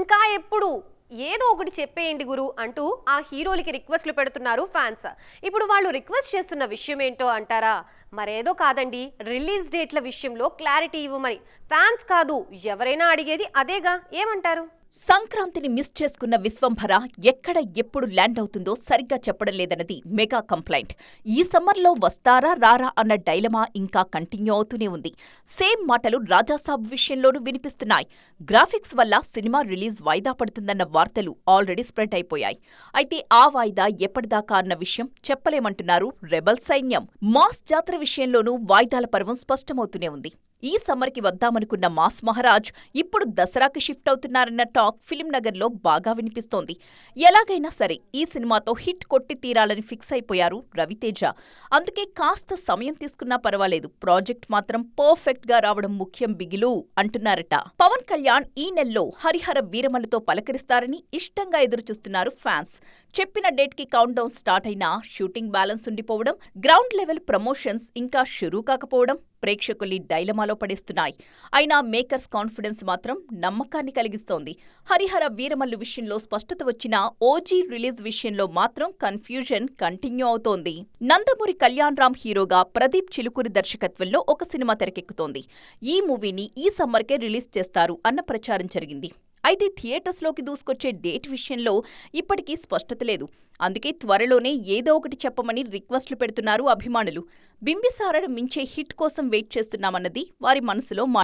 ఇంకా ఎప్పుడు ఏదో ఒకటి చెప్పేయండి గురు అంటూ ఆ హీరోలకి రిక్వెస్ట్లు పెడుతున్నారు ఫ్యాన్స్. ఇప్పుడు వాళ్ళు రిక్వెస్ట్ చేస్తున్న విషయం ఏంటో అంటారా? మరేదో కాదండి రిలీజ్ డేట్ల విషయంలో క్లారిటీ ఇవ్వమని ఫ్యాన్స్ కాదు ఎవరైనా అడిగేది అదేగా ఏమంటారు? సంక్రాంతిని మిస్ చేసుకున్న విశ్వంభర ఎక్కడ ఎప్పుడు ల్యాండ్ అవుతుందో సరిగ్గా చెప్పడం లేదన్నది మెగా కంప్లైంట్. ఈ సమ్మర్లో వస్తారా రారా అన్న డైలమా ఇంకా కంటిన్యూ అవుతూనే ఉంది. సేమ్ మాటలు రాజాసాబ్ విషయంలోనూ వినిపిస్తున్నాయి. గ్రాఫిక్స్ వల్ల సినిమా రిలీజ్ వాయిదా పడుతుందన్న వార్తలు ఆల్రెడీ స్ప్రెడ్ అయిపోయాయి. అయితే ఆ వాయిదా ఎప్పటిదాకా అన్న విషయం చెప్పలేమంటున్నారు రెబల్ సైన్యం. మాస్ జాతర విషయంలోనూ వాయిదాల పర్వం స్పష్టమవుతూనే ఉంది. ఈ సమ్మర్కి వద్దామనుకున్న మాస్ మహారాజ్ ఇప్పుడు దసరాకి షిఫ్ట్ అవుతున్నారన్న టాక్ ఫిలిం నగర్లో బాగా వినిపిస్తోంది. ఎలాగైనా సరే ఈ సినిమాతో హిట్ కొట్టి తీరాలని ఫిక్స్ అయిపోయారు రవితేజ. అందుకే కాస్త సమయం తీసుకున్నా పర్వాలేదు. ప్రాజెక్ట్ మాత్రం పర్ఫెక్ట్గా రావడం ముఖ్యం బిగిలు అంటున్నారట. పవన్ కళ్యాణ్ ఈ నెలలో హరిహర వీరమలతో పలకరిస్తారని ఇష్టంగా ఎదురుచూస్తున్నారు ఫ్యాన్స్. చెప్పిన డేట్కి కౌంట్ డౌన్ స్టార్ట్ అయినా షూటింగ్ బ్యాలెన్స్ ఉండిపోవడం గ్రౌండ్ లెవెల్ ప్రమోషన్స్ ఇంకా షురూ కాకపోవడం ప్రేక్షకుల్ని డైలమాలో పడేస్తున్నాయి. అయినా మేకర్స్ కాన్ఫిడెన్స్ మాత్రం నమ్మకాన్ని కలిగిస్తోంది. హరిహర వీరమల్లు విషయంలో స్పష్టత వచ్చిన ఓజీ రిలీజ్ విషయంలో మాత్రం కన్ఫ్యూజన్ కంటిన్యూ అవుతోంది. నందమూరి కళ్యాణ్ రామ్ హీరోగా ప్రదీప్ చిలుకూరి దర్శకత్వంలో ఒక సినిమా తెరకెక్కుతోంది. ఈ మూవీని ఈ సమ్మర్కే రిలీజ్ చేస్తారు అన్న ప్రచారం జరిగింది. అయితే థియేటర్స్లోకి దూసుకొచ్చే డేట్ విషయంలో ఇప్పటికీ స్పష్టత లేదు. అందుకే త్వరలోనే ఏదో ఒకటి చెప్పమని రిక్వెస్ట్లు పెడుతున్నారు అభిమానులు. బింబిసారను మించే హిట్ కోసం వెయిట్ చేస్తున్నామన్నది వారి మనసులో మా